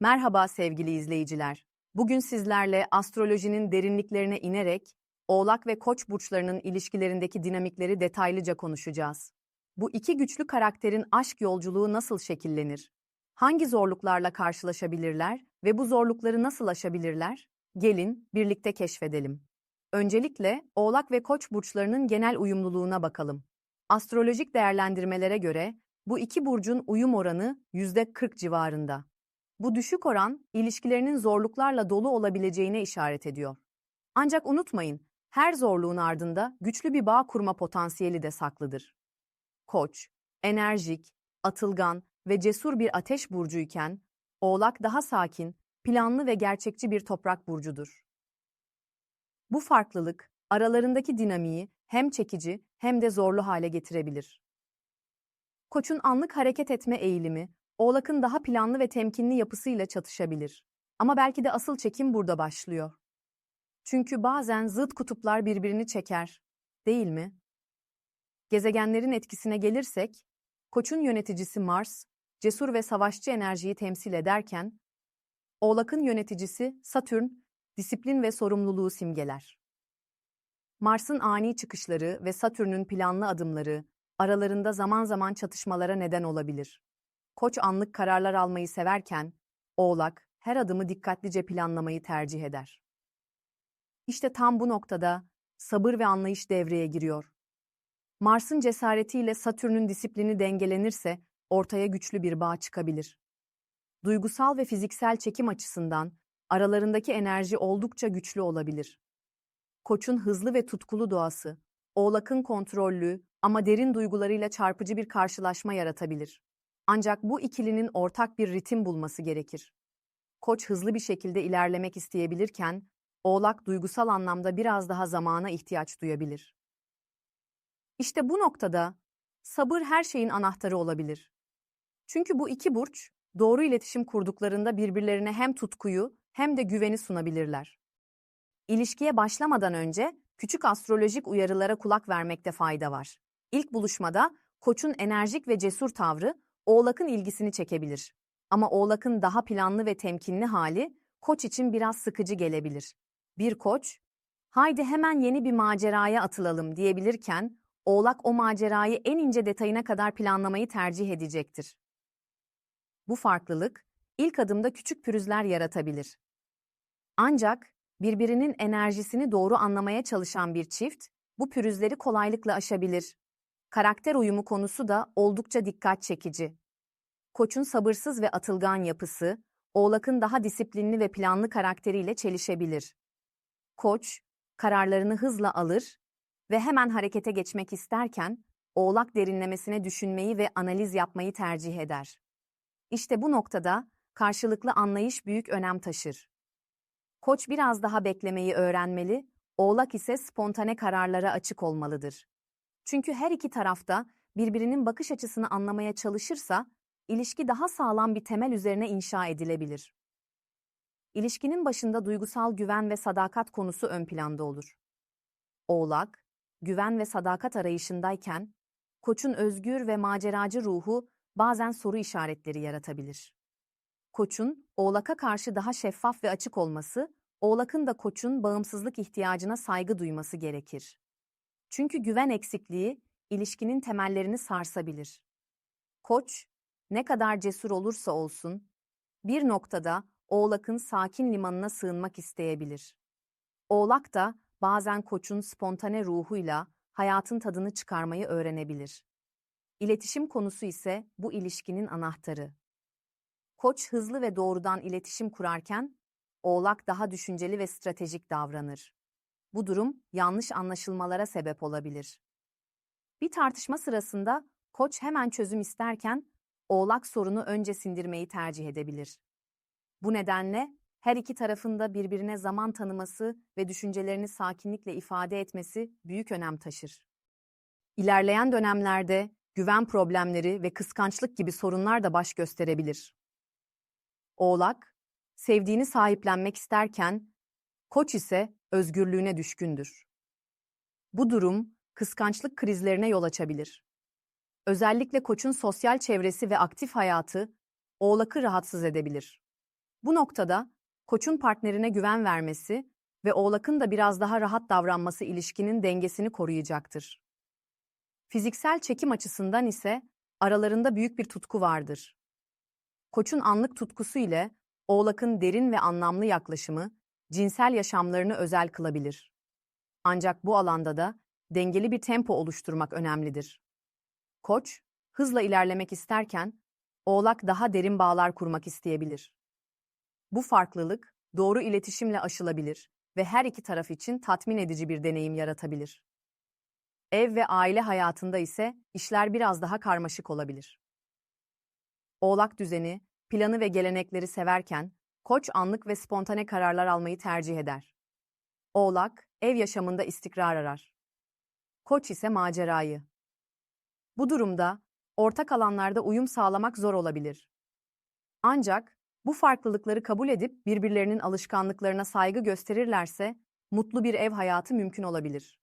Merhaba sevgili izleyiciler. Bugün sizlerle astrolojinin derinliklerine inerek Oğlak ve Koç burçlarının ilişkilerindeki dinamikleri detaylıca konuşacağız. Bu iki güçlü karakterin aşk yolculuğu nasıl şekillenir? Hangi zorluklarla karşılaşabilirler ve bu zorlukları nasıl aşabilirler? Gelin birlikte keşfedelim. Öncelikle Oğlak ve Koç burçlarının genel uyumluluğuna bakalım. Astrolojik değerlendirmelere göre bu iki burcun uyum oranı %40 civarında. Bu düşük oran, ilişkilerinin zorluklarla dolu olabileceğine işaret ediyor. Ancak unutmayın, her zorluğun ardında güçlü bir bağ kurma potansiyeli de saklıdır. Koç, enerjik, atılgan ve cesur bir ateş burcuyken, Oğlak daha sakin, planlı ve gerçekçi bir toprak burcudur. Bu farklılık, aralarındaki dinamiği hem çekici hem de zorlu hale getirebilir. Koç'un anlık hareket etme eğilimi, Oğlak'ın daha planlı ve temkinli yapısıyla çatışabilir. Ama belki de asıl çekim burada başlıyor. Çünkü bazen zıt kutuplar birbirini çeker, değil mi? Gezegenlerin etkisine gelirsek, Koç'un yöneticisi Mars, cesur ve savaşçı enerjiyi temsil ederken, Oğlak'ın yöneticisi Satürn, disiplin ve sorumluluğu simgeler. Mars'ın ani çıkışları ve Satürn'ün planlı adımları aralarında zaman zaman çatışmalara neden olabilir. Koç anlık kararlar almayı severken, Oğlak her adımı dikkatlice planlamayı tercih eder. İşte tam bu noktada sabır ve anlayış devreye giriyor. Mars'ın cesaretiyle Satürn'ün disiplini dengelenirse ortaya güçlü bir bağ çıkabilir. Duygusal ve fiziksel çekim açısından aralarındaki enerji oldukça güçlü olabilir. Koç'un hızlı ve tutkulu doğası, Oğlak'ın kontrollü ama derin duygularıyla çarpıcı bir karşılaşma yaratabilir. Ancak bu ikilinin ortak bir ritim bulması gerekir. Koç hızlı bir şekilde ilerlemek isteyebilirken, Oğlak duygusal anlamda biraz daha zamana ihtiyaç duyabilir. İşte bu noktada sabır her şeyin anahtarı olabilir. Çünkü bu iki burç doğru iletişim kurduklarında birbirlerine hem tutkuyu hem de güveni sunabilirler. İlişkiye başlamadan önce küçük astrolojik uyarılara kulak vermekte fayda var. İlk buluşmada Koç'un enerjik ve cesur tavrı Oğlak'ın ilgisini çekebilir. Ama Oğlak'ın daha planlı ve temkinli hali Koç için biraz sıkıcı gelebilir. Bir Koç, "Haydi hemen yeni bir maceraya atılalım." diyebilirken Oğlak o macerayı en ince detayına kadar planlamayı tercih edecektir. Bu farklılık ilk adımda küçük pürüzler yaratabilir. Ancak birbirinin enerjisini doğru anlamaya çalışan bir çift bu pürüzleri kolaylıkla aşabilir. Karakter uyumu konusu da oldukça dikkat çekici. Koç'un sabırsız ve atılgan yapısı, Oğlak'ın daha disiplinli ve planlı karakteriyle çelişebilir. Koç, kararlarını hızla alır ve hemen harekete geçmek isterken, Oğlak derinlemesine düşünmeyi ve analiz yapmayı tercih eder. İşte bu noktada karşılıklı anlayış büyük önem taşır. Koç biraz daha beklemeyi öğrenmeli, Oğlak ise spontane kararlara açık olmalıdır. Çünkü her iki tarafta birbirinin bakış açısını anlamaya çalışırsa, ilişki daha sağlam bir temel üzerine inşa edilebilir. İlişkinin başında duygusal güven ve sadakat konusu ön planda olur. Oğlak, güven ve sadakat arayışındayken, Koç'un özgür ve maceracı ruhu bazen soru işaretleri yaratabilir. Koç'un Oğlak'a karşı daha şeffaf ve açık olması, Oğlak'ın da Koç'un bağımsızlık ihtiyacına saygı duyması gerekir. Çünkü güven eksikliği ilişkinin temellerini sarsabilir. Koç, ne kadar cesur olursa olsun, bir noktada Oğlak'ın sakin limanına sığınmak isteyebilir. Oğlak da bazen Koç'un spontane ruhuyla hayatın tadını çıkarmayı öğrenebilir. İletişim konusu ise bu ilişkinin anahtarı. Koç hızlı ve doğrudan iletişim kurarken, Oğlak daha düşünceli ve stratejik davranır. Bu durum yanlış anlaşılmalara sebep olabilir. Bir tartışma sırasında Koç hemen çözüm isterken, Oğlak sorunu önce sindirmeyi tercih edebilir. Bu nedenle her iki tarafında birbirine zaman tanıması ve düşüncelerini sakinlikle ifade etmesi büyük önem taşır. İlerleyen dönemlerde güven problemleri ve kıskançlık gibi sorunlar da baş gösterebilir. Oğlak, sevdiğini sahiplenmek isterken, Koç ise özgürlüğüne düşkündür. Bu durum kıskançlık krizlerine yol açabilir. Özellikle Koç'un sosyal çevresi ve aktif hayatı Oğlak'ı rahatsız edebilir. Bu noktada koçun partnerine güven vermesi ve oğlakın da biraz daha rahat davranması ilişkinin dengesini koruyacaktır. Fiziksel çekim açısından ise aralarında büyük bir tutku vardır. Koçun anlık tutkusu ile oğlakın derin ve anlamlı yaklaşımı cinsel yaşamlarını özel kılabilir. Ancak bu alanda da dengeli bir tempo oluşturmak önemlidir. Koç, hızla ilerlemek isterken, oğlak daha derin bağlar kurmak isteyebilir. Bu farklılık doğru iletişimle aşılabilir ve her iki taraf için tatmin edici bir deneyim yaratabilir. Ev ve aile hayatında ise işler biraz daha karmaşık olabilir. Oğlak düzeni, planı ve gelenekleri severken, Koç anlık ve spontane kararlar almayı tercih eder. Oğlak, ev yaşamında istikrar arar. Koç ise macerayı. Bu durumda, ortak alanlarda uyum sağlamak zor olabilir. Ancak, bu farklılıkları kabul edip birbirlerinin alışkanlıklarına saygı gösterirlerse, mutlu bir ev hayatı mümkün olabilir.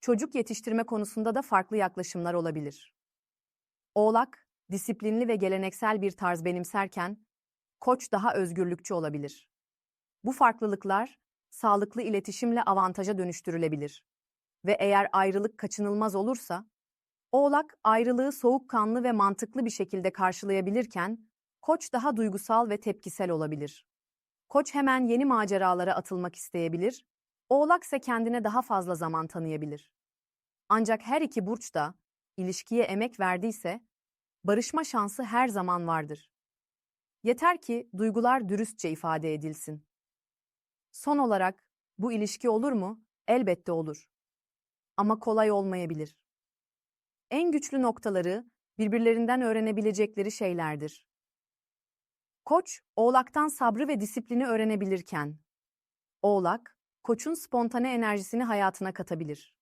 Çocuk yetiştirme konusunda da farklı yaklaşımlar olabilir. Oğlak, disiplinli ve geleneksel bir tarz benimserken, Koç daha özgürlükçü olabilir. Bu farklılıklar, sağlıklı iletişimle avantaja dönüştürülebilir. Ve eğer ayrılık kaçınılmaz olursa, Oğlak ayrılığı soğukkanlı ve mantıklı bir şekilde karşılayabilirken, Koç daha duygusal ve tepkisel olabilir. Koç hemen yeni maceralara atılmak isteyebilir, Oğlak ise kendine daha fazla zaman tanıyabilir. Ancak her iki burç da ilişkiye emek verdiyse, barışma şansı her zaman vardır. Yeter ki duygular dürüstçe ifade edilsin. Son olarak, bu ilişki olur mu? Elbette olur. Ama kolay olmayabilir. En güçlü noktaları birbirlerinden öğrenebilecekleri şeylerdir. Koç, oğlaktan sabrı ve disiplini öğrenebilirken, oğlak, koçun spontane enerjisini hayatına katabilir.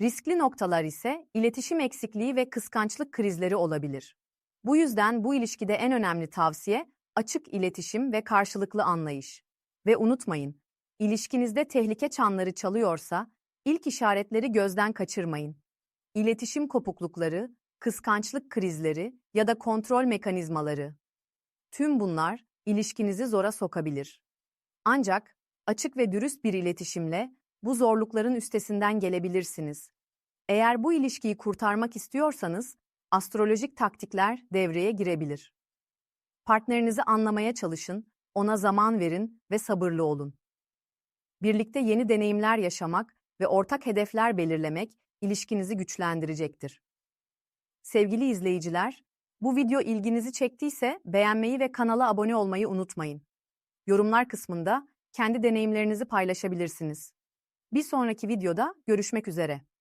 Riskli noktalar ise iletişim eksikliği ve kıskançlık krizleri olabilir. Bu yüzden bu ilişkide en önemli tavsiye açık iletişim ve karşılıklı anlayış. Ve unutmayın, ilişkinizde tehlike çanları çalıyorsa ilk işaretleri gözden kaçırmayın. İletişim kopuklukları, kıskançlık krizleri ya da kontrol mekanizmaları. Tüm bunlar ilişkinizi zora sokabilir. Ancak açık ve dürüst bir iletişimle bu zorlukların üstesinden gelebilirsiniz. Eğer bu ilişkiyi kurtarmak istiyorsanız astrolojik taktikler devreye girebilir. Partnerinizi anlamaya çalışın, ona zaman verin ve sabırlı olun. Birlikte yeni deneyimler yaşamak ve ortak hedefler belirlemek ilişkinizi güçlendirecektir. Sevgili izleyiciler, bu video ilginizi çektiyse beğenmeyi ve kanala abone olmayı unutmayın. Yorumlar kısmında kendi deneyimlerinizi paylaşabilirsiniz. Bir sonraki videoda görüşmek üzere.